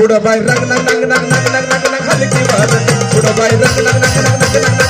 पुढं बाय रंग नंग नंग नंग नंग नंग नंग नंग हलकी वाजती पुढं बाय रंग नंग नंग नंग नंग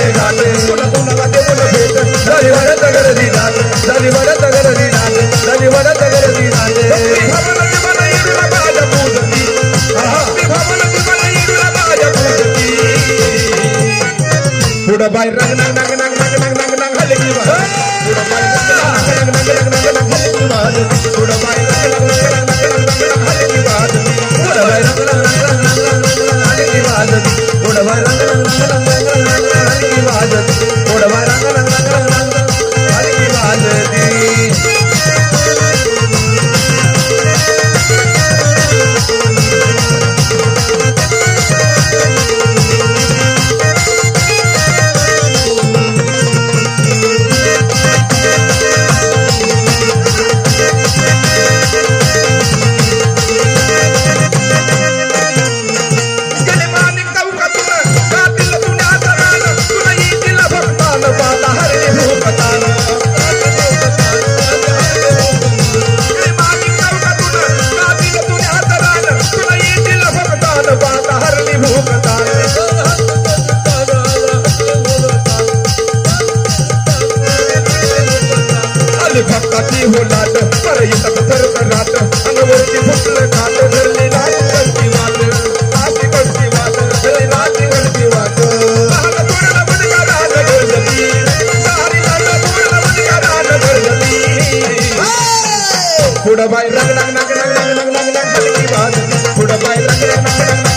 पुढं बाय रंग नाग नाग नाग नाग नाग नाग नाग हले की महाल पुढं बाय रंग नाग नाग नाग नाग नाग नाग हले की महाल पुढं बाय रंग नाग नाग नाग नाग नाग नाग हले की महाल पुढं बाय रंग नाग नाग नाग नाग नाग नाग हले की महाल पुढं बाय रंग नाग नाग नाग नाग नाग हले की महाल पुढं बाय भक्ताची हो लाट पर येतात सर्व रात अंगवरची फुटल नाट धरली नाट गणती वाट आशी गणती वाट धरली नाट गणती वाट पुढं बाय रंग रंग रंग रंग रंग रंग रंग की बात पुढं बाय रंग रंग रंग रंग